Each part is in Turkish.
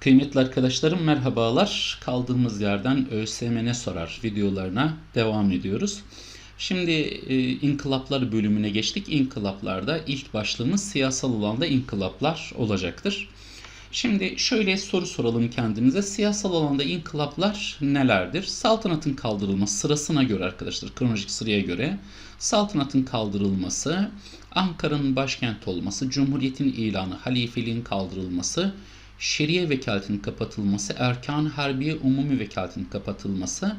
Kıymetli arkadaşlarım merhabalar. Kaldığımız yerden ÖSYM ne sorar videolarına devam ediyoruz. Şimdi e, inkılaplar bölümüne geçtik. İnkılaplarda ilk başlığımız siyasal alanda inkılaplar olacaktır. Şimdi şöyle soru soralım kendimize. Siyasal alanda inkılaplar nelerdir? Saltanatın kaldırılması sırasına göre arkadaşlar, kronolojik sıraya göre saltanatın kaldırılması, Ankara'nın başkent olması, Cumhuriyet'in ilanı, halifeliğin kaldırılması, şeriye vekaletinin kapatılması, erkan harbiye umumi vekaletinin kapatılması,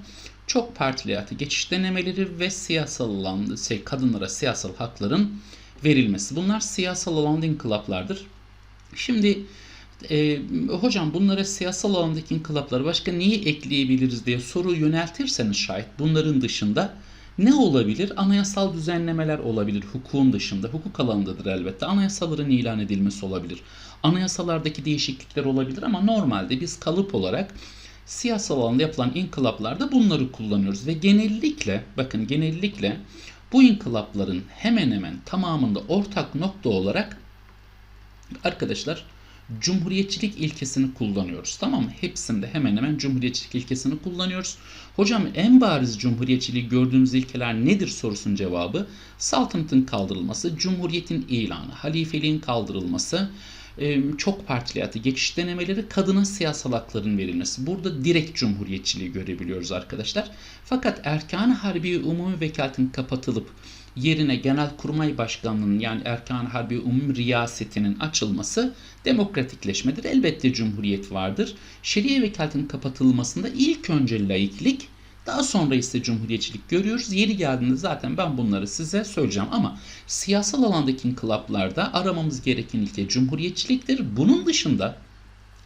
çok partili hayata geçiş denemeleri ve siyasal alanda şey, kadınlara siyasal hakların verilmesi. Bunlar siyasal alanda inkılaplardır. Şimdi e, hocam bunlara siyasal alandaki inkılapları başka neyi ekleyebiliriz diye soru yöneltirseniz şayet bunların dışında ne olabilir? Anayasal düzenlemeler olabilir hukukun dışında. Hukuk alanındadır elbette. Anayasaların ilan edilmesi olabilir. Anayasalardaki değişiklikler olabilir ama normalde biz kalıp olarak siyasal alanda yapılan inkılaplarda bunları kullanıyoruz. Ve genellikle bakın genellikle bu inkılapların hemen hemen tamamında ortak nokta olarak arkadaşlar cumhuriyetçilik ilkesini kullanıyoruz. Tamam mı? Hepsinde hemen hemen cumhuriyetçilik ilkesini kullanıyoruz. Hocam en bariz cumhuriyetçiliği gördüğümüz ilkeler nedir sorusunun cevabı saltanatın kaldırılması, cumhuriyetin ilanı, halifeliğin kaldırılması, çok partili hayata geçiş denemeleri, kadına siyasal hakların verilmesi. Burada direkt cumhuriyetçiliği görebiliyoruz arkadaşlar. Fakat erkan harbi umumi vekaletin kapatılıp yerine Genelkurmay Başkanlığı'nın yani Erkan Harbi Umum Riyasetinin açılması demokratikleşmedir. Elbette cumhuriyet vardır. Şeriye vekaletinin kapatılmasında ilk önce laiklik daha sonra ise cumhuriyetçilik görüyoruz. Yeri geldiğinde zaten ben bunları size söyleyeceğim ama siyasal alandaki inkılaplarda aramamız gereken ilke cumhuriyetçiliktir. Bunun dışında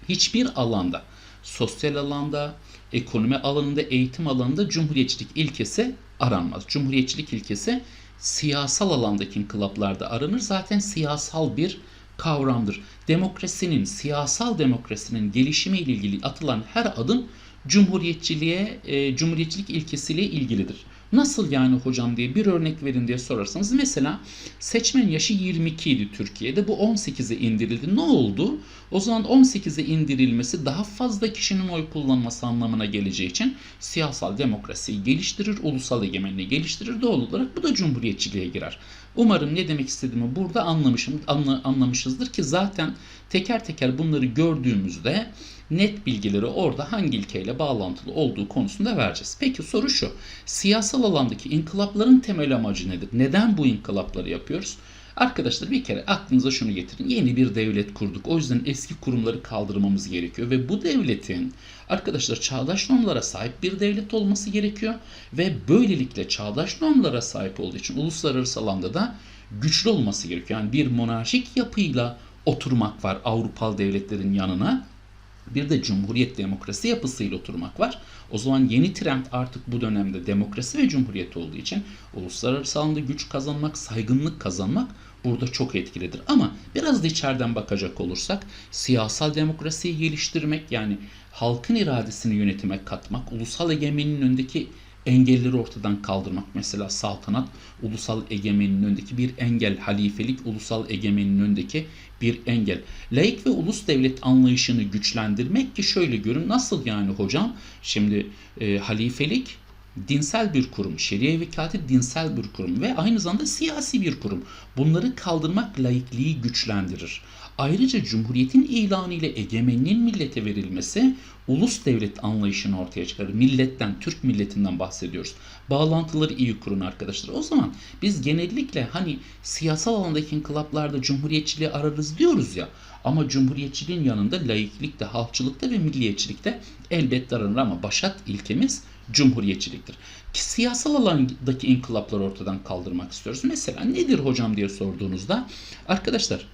hiçbir alanda, sosyal alanda, ekonomi alanında, eğitim alanında cumhuriyetçilik ilkesi aranmaz. Cumhuriyetçilik ilkesi siyasal alandaki inkılaplarda aranır. Zaten siyasal bir kavramdır. Demokrasinin, siyasal demokrasinin gelişimi ile ilgili atılan her adım cumhuriyetçiliğe, e, cumhuriyetçilik ilkesiyle ilgilidir. Nasıl yani hocam diye bir örnek verin diye sorarsanız mesela seçmen yaşı 22 idi Türkiye'de bu 18'e indirildi. Ne oldu? O zaman 18'e indirilmesi daha fazla kişinin oy kullanması anlamına geleceği için siyasal demokrasiyi geliştirir, ulusal egemenliği geliştirir. Doğal olarak bu da cumhuriyetçiliğe girer. Umarım ne demek istediğimi burada anlamışım, anla, anlamışızdır ki zaten teker teker bunları gördüğümüzde net bilgileri orada hangi ilkeyle bağlantılı olduğu konusunda vereceğiz. Peki soru şu. Siyasal alandaki inkılapların temel amacı nedir? Neden bu inkılapları yapıyoruz? Arkadaşlar bir kere aklınıza şunu getirin. Yeni bir devlet kurduk. O yüzden eski kurumları kaldırmamız gerekiyor. Ve bu devletin arkadaşlar çağdaş normlara sahip bir devlet olması gerekiyor. Ve böylelikle çağdaş normlara sahip olduğu için uluslararası alanda da güçlü olması gerekiyor. Yani bir monarşik yapıyla oturmak var Avrupalı devletlerin yanına. Bir de cumhuriyet demokrasi yapısıyla oturmak var. O zaman yeni trend artık bu dönemde demokrasi ve cumhuriyet olduğu için uluslararası alanda güç kazanmak, saygınlık kazanmak burada çok etkilidir. Ama biraz da içeriden bakacak olursak siyasal demokrasiyi geliştirmek yani halkın iradesini yönetime katmak, ulusal egemenliğin önündeki engelleri ortadan kaldırmak. Mesela saltanat ulusal egemenliğin önündeki bir engel, halifelik ulusal egemenliğin önündeki bir engel. Laik ve ulus devlet anlayışını güçlendirmek ki şöyle görün nasıl yani hocam? Şimdi e, halifelik dinsel bir kurum, şeriye vekaleti dinsel bir kurum ve aynı zamanda siyasi bir kurum. Bunları kaldırmak laikliği güçlendirir. Ayrıca Cumhuriyet'in ilanı ile egemenliğin millete verilmesi ulus devlet anlayışını ortaya çıkarır. Milletten, Türk milletinden bahsediyoruz. Bağlantıları iyi kurun arkadaşlar. O zaman biz genellikle hani siyasal alandaki inkılaplarda cumhuriyetçiliği ararız diyoruz ya. Ama cumhuriyetçiliğin yanında laiklikte, halkçılıkta ve milliyetçilikte elbette aranır ama başat ilkemiz cumhuriyetçiliktir. Ki siyasal alandaki inkılapları ortadan kaldırmak istiyoruz. Mesela nedir hocam diye sorduğunuzda arkadaşlar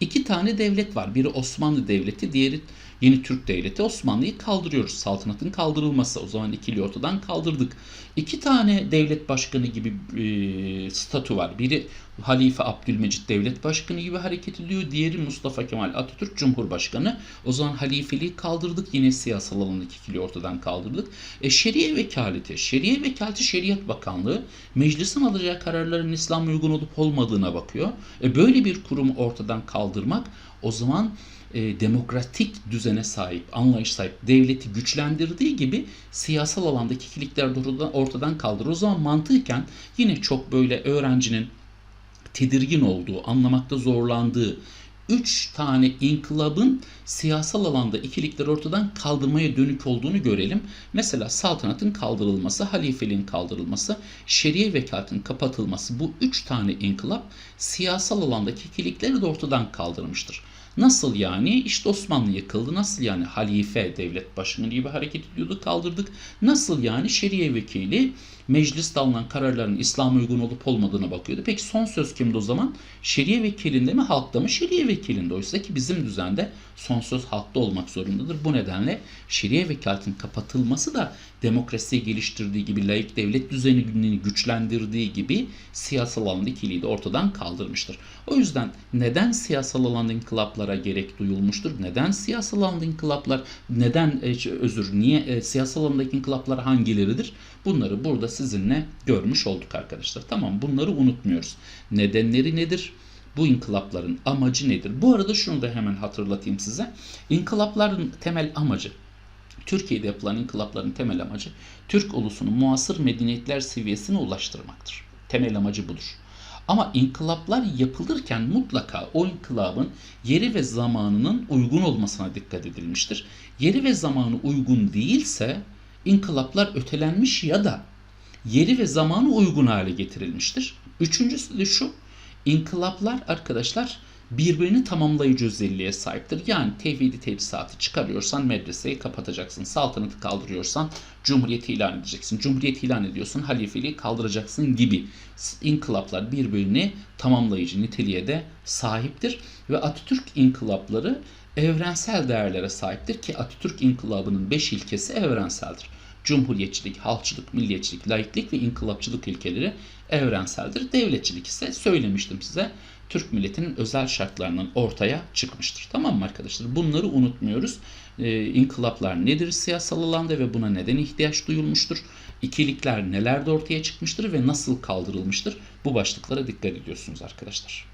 iki tane devlet var. Biri Osmanlı Devleti, diğeri Yeni Türk Devleti Osmanlı'yı kaldırıyoruz. Saltanatın kaldırılması. O zaman ikili ortadan kaldırdık. İki tane devlet başkanı gibi e, statü var. Biri Halife Abdülmecit Devlet Başkanı gibi hareket ediyor. Diğeri Mustafa Kemal Atatürk Cumhurbaşkanı. O zaman halifeliği kaldırdık. Yine siyasal alandaki ikili ortadan kaldırdık. E, şeriye vekaleti. Şeriye vekaleti Şeriat Bakanlığı meclisin alacağı kararların İslam uygun olup olmadığına bakıyor. E, böyle bir kurumu ortadan kaldırmak o zaman e, demokratik düzene sahip, anlayış sahip devleti güçlendirdiği gibi siyasal alandaki ikilikler de ortadan, kaldırır. O zaman mantıken yine çok böyle öğrencinin tedirgin olduğu, anlamakta zorlandığı üç tane inkılabın siyasal alanda ikilikleri ortadan kaldırmaya dönük olduğunu görelim. Mesela saltanatın kaldırılması, halifeliğin kaldırılması, şeriye vekaletinin kapatılması bu üç tane inkılap siyasal alandaki ikilikleri de ortadan kaldırmıştır. Nasıl yani? İşte Osmanlı yıkıldı. Nasıl yani? Halife devlet başkanı gibi hareket ediyordu kaldırdık. Nasıl yani? Şeriye vekili mecliste alınan kararların İslam'a uygun olup olmadığına bakıyordu. Peki son söz kimdi o zaman? Şeriye vekilinde mi halkta mı? Şeriye vekilinde. Oysa ki bizim düzende son söz halkta olmak zorundadır. Bu nedenle şeriye vekaletinin kapatılması da demokrasiyi geliştirdiği gibi, layık devlet düzenini güçlendirdiği gibi siyasal alanda ikiliği de ortadan kaldırmıştır. O yüzden neden siyasal alanda inkılaplara gerek duyulmuştur? Neden siyasal alanda inkılaplar, neden e, özür, niye e, siyasal alandaki inkılaplar hangileridir? Bunları burada sizinle görmüş olduk arkadaşlar. Tamam bunları unutmuyoruz. Nedenleri nedir? Bu inkılapların amacı nedir? Bu arada şunu da hemen hatırlatayım size. İnkılapların temel amacı Türkiye'de yapılan inkılapların temel amacı Türk ulusunu muasır medeniyetler seviyesine ulaştırmaktır. Temel amacı budur. Ama inkılaplar yapılırken mutlaka o inkılabın yeri ve zamanının uygun olmasına dikkat edilmiştir. Yeri ve zamanı uygun değilse inkılaplar ötelenmiş ya da yeri ve zamanı uygun hale getirilmiştir. Üçüncüsü de şu, inkılaplar arkadaşlar birbirini tamamlayıcı özelliğe sahiptir. Yani tevhidi tedrisatı çıkarıyorsan medreseyi kapatacaksın. Saltanatı kaldırıyorsan cumhuriyeti ilan edeceksin. Cumhuriyeti ilan ediyorsan halifeliği kaldıracaksın gibi. İnkılaplar birbirini tamamlayıcı niteliğe de sahiptir. Ve Atatürk inkılapları evrensel değerlere sahiptir ki Atatürk inkılabının beş ilkesi evrenseldir. Cumhuriyetçilik, halkçılık, milliyetçilik, laiklik ve inkılapçılık ilkeleri evrenseldir. Devletçilik ise söylemiştim size Türk milletinin özel şartlarının ortaya çıkmıştır. Tamam mı arkadaşlar? Bunları unutmuyoruz. Ee, inkılaplar nedir siyasal alanda ve buna neden ihtiyaç duyulmuştur? İkilikler nelerde ortaya çıkmıştır ve nasıl kaldırılmıştır? Bu başlıklara dikkat ediyorsunuz arkadaşlar.